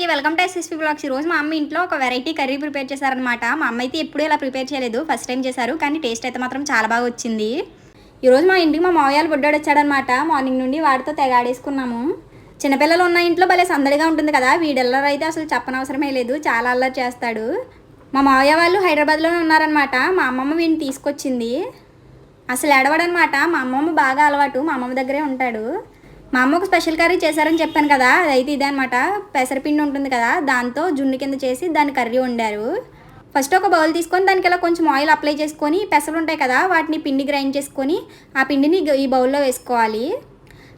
అందరికీ welcome to SSP blogs రోజు మా అమ్మ ఇంట్లో ఒక వెరైటీ కర్రీ ప్రిపేర్ చేశారనమాట మా అమ్మ అయితే ఎప్పుడూ ఇలా ప్రిపేర్ చేయలేదు. ఫస్ట్ టైం చేశారు కానీ టేస్ట్ అయితే మాత్రం చాలా బాగా వచ్చింది. ఈరోజు మా ఇంటికి మా మావయ్యాలు బుడ్డాడు వచ్చాడనమాట మార్నింగ్ నుండి వాడితో తెగాడేసుకున్నాము చిన్నపిల్లలు ఉన్న ఇంట్లో భలే సందడిగా ఉంటుంది కదా. వీడెల్లరూ అయితే అసలు చెప్పనవసరమే లేదు. చాలా అల్లరి చేస్తాడు. మా మావయ్య వాళ్ళు హైదరాబాద్లోనే ఉన్నారనమాట మా అమ్మమ్మ వీడిని తీసుకొచ్చింది. అసలు ఎడవడనమాట మా అమ్మమ్మ బాగా అలవాటు. మా అమ్మమ్మ దగ్గరే ఉంటాడు. మా అమ్మ ఒక స్పెషల్ కర్రీ చేశారని చెప్పాను కదా అదైతే ఇదే అనమాట పెసరపిండి ఉంటుంది కదా దాంతో జున్ను కింద చేసి దాని కర్రీ వండారు. ఫస్ట్ ఒక బౌల్ తీసుకొని దానికి ఇలా కొంచెం ఆయిల్ అప్లై చేసుకొని పెసలు ఉంటాయి కదా వాటిని పిండి గ్రైండ్ చేసుకొని ఆ పిండిని ఈ బౌల్లో వేసుకోవాలి.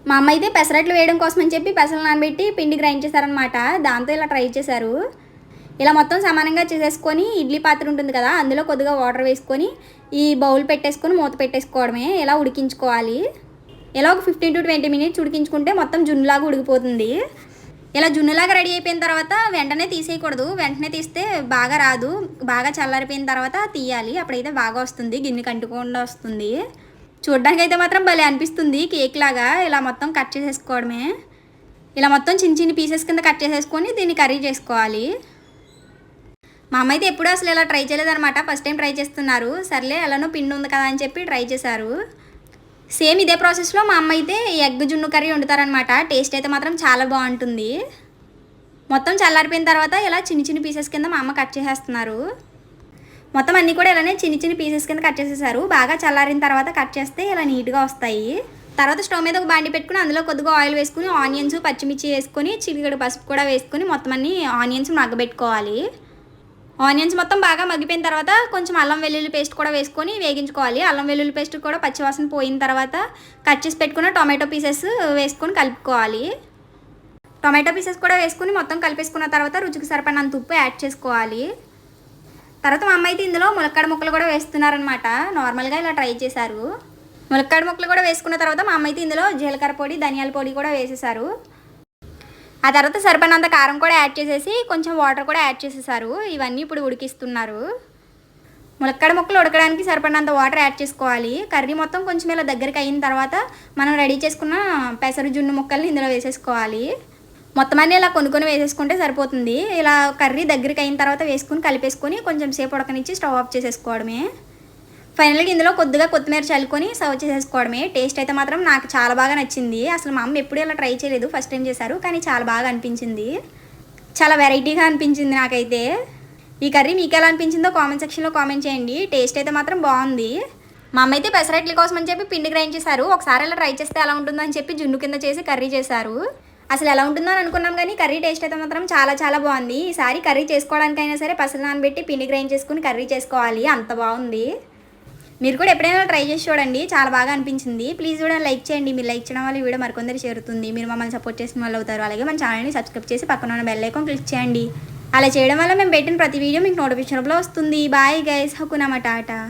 మా అమ్మ అయితే పెసరట్లు వేయడం కోసం అని చెప్పి పెసలు నానబెట్టి పిండి గ్రైండ్ చేశారనమాట దాంతో ఇలా ట్రై చేశారు. ఇలా మొత్తం సమానంగా చేసేసుకొని ఇడ్లీ పాత్ర ఉంటుంది కదా అందులో కొద్దిగా వాటర్ వేసుకొని ఈ బౌల్ పెట్టేసుకొని మూత పెట్టేసుకోవడమే ఇలా ఉడికించుకోవాలి. ఇలా ఒక ఫిఫ్టీన్ టు ట్వంటీ మినిట్స్ ఉడికించుకుంటే మొత్తం జున్నులాగా ఉడికిపోతుంది. ఇలా జున్నులాగా రెడీ అయిపోయిన తర్వాత వెంటనే తీసేయకూడదు. వెంటనే తీస్తే బాగా రాదు. బాగా చల్లారిపోయిన తర్వాత తీయాలి. అప్పుడైతే బాగా వస్తుంది. గిన్నె కంటుకుండా వస్తుంది. చూడడానికి అయితే మాత్రం భలే అనిపిస్తుంది కేక్ లాగా. ఇలా మొత్తం కట్ చేసేసుకోవడమే. ఇలా మొత్తం చిన్న చిన్న పీసెస్ కింద కట్ చేసేసుకొని దీన్ని కర్రీ చేసుకోవాలి. మా అమ్మ అయితే ఎప్పుడూ అసలు ఇలా ట్రై చేయలేదన్నమాట. ఫస్ట్ టైం ట్రై చేస్తున్నారు. సర్లే ఎలానో పిండి ఉంది కదా అని చెప్పి ట్రై చేశారు. సేమ్ ఇదే ప్రాసెస్లో మా అమ్మ అయితే ఎగ్ జున్ను కర్రీ వండుతారనమాట టేస్ట్ అయితే మాత్రం చాలా బాగుంటుంది. మొత్తం చల్లారిపోయిన తర్వాత ఇలా చిన్న చిన్న పీసెస్ కింద మా అమ్మ కట్ చేసేస్తున్నారు. మొత్తం అన్నీ కూడా ఇలానే చిన్న చిన్న పీసెస్ కింద కట్ చేసేసారు. బాగా చల్లారిన తర్వాత కట్ చేస్తే ఇలా నీట్గా వస్తాయి. తర్వాత స్టవ్ మీద ఒక బాండి పెట్టుకుని అందులో కొద్దిగా ఆయిల్ వేసుకుని ఆనియన్స్ పచ్చిమిర్చి వేసుకొని చిటికెడు పసుపు కూడా వేసుకుని మొత్తం అన్ని ఆనియన్స్ మగ్గబెట్టుకోవాలి ఆనియన్స్ మొత్తం బాగా మగ్గిపోయిన తర్వాత కొంచెం అల్లం వెల్లుల్లి పేస్ట్ కూడా వేసుకొని వేగించుకోవాలి. అల్లం వెల్లుల్లి పేస్ట్ కూడా పచ్చివాసన పోయిన తర్వాత కట్ చేసి పెట్టుకున్న టొమాటో పీసెస్ వేసుకొని కలుపుకోవాలి. టొమాటో పీసెస్ కూడా వేసుకుని మొత్తం కలిపేసుకున్న తర్వాత రుచికి సరిపడినంత ఉప్పు యాడ్ చేసుకోవాలి. తర్వాత మా అమ్మ అయితే ఇందులో ములక్కాడ ముక్కలు కూడా వేస్తున్నారనమాట నార్మల్గా ఇలా ట్రై చేశారు. ములక్కాడ ముక్కలు కూడా వేసుకున్న తర్వాత మా అమ్మ అయితే ఇందులో జీలకర్ర పొడి ధనియాల పొడి కూడా వేసేసారు ఆ తర్వాత సరిపడినంత కారం కూడా యాడ్ చేసేసి కొంచెం వాటర్ కూడా యాడ్ చేసేసారు. ఇవన్నీ ఇప్పుడు ఉడికిస్తున్నారు. ములక్కడ ముక్కలు ఉడకడానికి సరిపడినంత వాటర్ యాడ్ చేసుకోవాలి. కర్రీ మొత్తం కొంచెం ఇలా దగ్గరికి అయిన తర్వాత మనం రెడీ చేసుకున్న పెసరు జున్ను ముక్కల్ని ఇందులో వేసేసుకోవాలి. మొత్తం అన్నీ ఇలా కొనుక్కొని వేసేసుకుంటే సరిపోతుంది. ఇలా కర్రీ దగ్గరికి అయిన తర్వాత వేసుకుని కలిపేసుకొని కొంచెం సేపు ఉడకనిచ్చి స్టవ్ ఆఫ్ చేసేసుకోవడమే. ఫైనల్గా ఇందులో కొద్దిగా కొత్తిమీర చల్లుకొని సర్వ్ చేసేసుకోవడమే. టేస్ట్ అయితే మాత్రం నాకు చాలా బాగా నచ్చింది. అసలు మా అమ్మ ఎప్పుడూ ఇలా ట్రై చేయలేదు. ఫస్ట్ టైం చేశారు. కానీ చాలా బాగా అనిపించింది. చాలా వెరైటీగా అనిపించింది నాకైతే. ఈ కర్రీ మీకు ఎలా అనిపించిందో కామెంట్ సెక్షన్లో కామెంట్ చేయండి. టేస్ట్ అయితే మాత్రం బాగుంది. మా అమ్మ అయితే పెసరట్ల కోసం అని చెప్పి పిండి గ్రైండ్ చేశారు. ఒకసారి ఇలా ట్రై చేస్తే ఎలా ఉంటుందో అని చెప్పి జున్ను కింద చేసి కర్రీ చేశారు. అసలు ఎలా ఉంటుందో అని అనుకున్నాం కానీ కర్రీ టేస్ట్ అయితే మాత్రం చాలా చాలా బాగుంది. ఈసారి కర్రీ చేసుకోవడానికైనా సరే పసలు నానబెట్టి పిండి గ్రైండ్ చేసుకుని కర్రీ చేసుకోవాలి. అంత బాగుంది. మీరు కూడా ఎప్పుడైనా ట్రై చేసి చూడండి. చాలా బాగా అనిపించింది. ప్లీజ్ కూడా లైక్ చేయండి. మీరు లైక్ చేయడం వల్ల వీడియో మరికొందరు చేరుతుంది. మీరు మమ్మల్ని సపోర్ట్ చేసిన వాళ్ళు అవుతారు. అలాగే మన ఛానల్ని సబ్స్క్రైబ్ చేసి పక్కన ఉన్న బెల్ ఐకాన్ క్లిక్ చేయండి. అలా చేయడం వల్ల మేము పెట్టిన ప్రతి వీడియో మీకు నోటిఫికేషన్లో వస్తుంది. బాయ్ గైస్ హకునమ్మ టాటా.